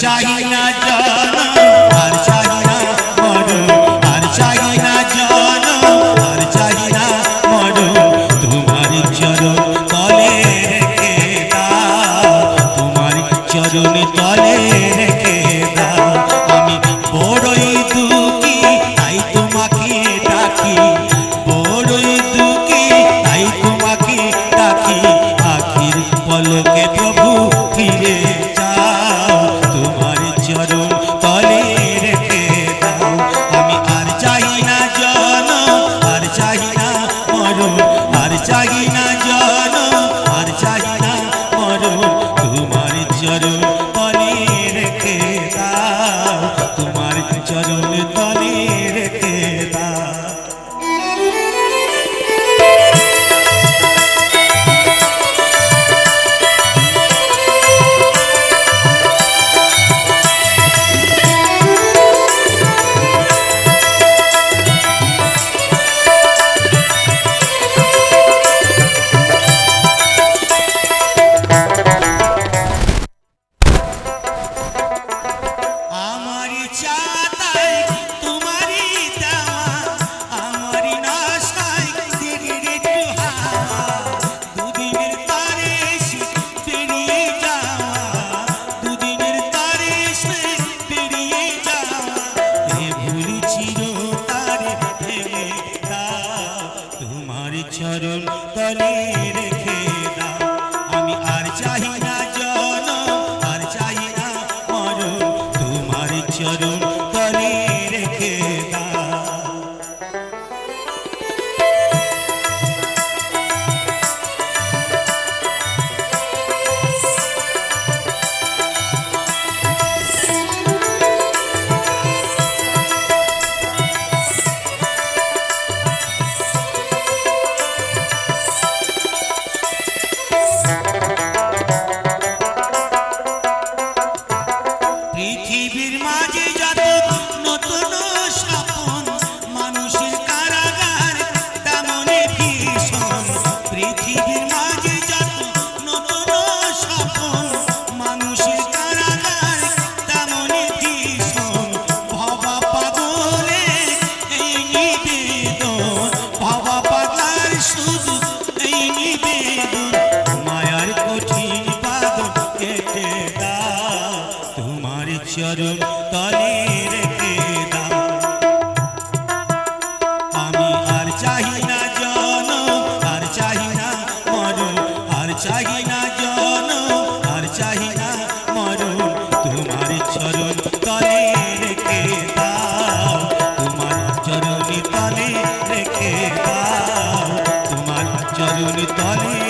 চাই না জানা আর চাই না মরো আর চাই না জানা আর চাই না মরো তোমার চরণ তলে রেখে দাও তোমার চরণ তলে রেখে দাও আমি বড়ই দুঃখী তাই তোমাকে ডাকি বড়ই দুঃখী তাই তোমাকে ডাকি আখির পলকে প্রভু চরণ তলে রেখে দাও আমি আর চাই না জন আর চাই না মরণ। তোমার চরণ তলে নিবেদন বাবা পাতার শুধু এই নিবেদন। মায়ার কঠিন বাদন কেটে দাও, তোমার চরণ তলে রেখে দাও। আমি আর চাহি না জন আর চাহি না মরণ, আর চাহি নয়ন তলে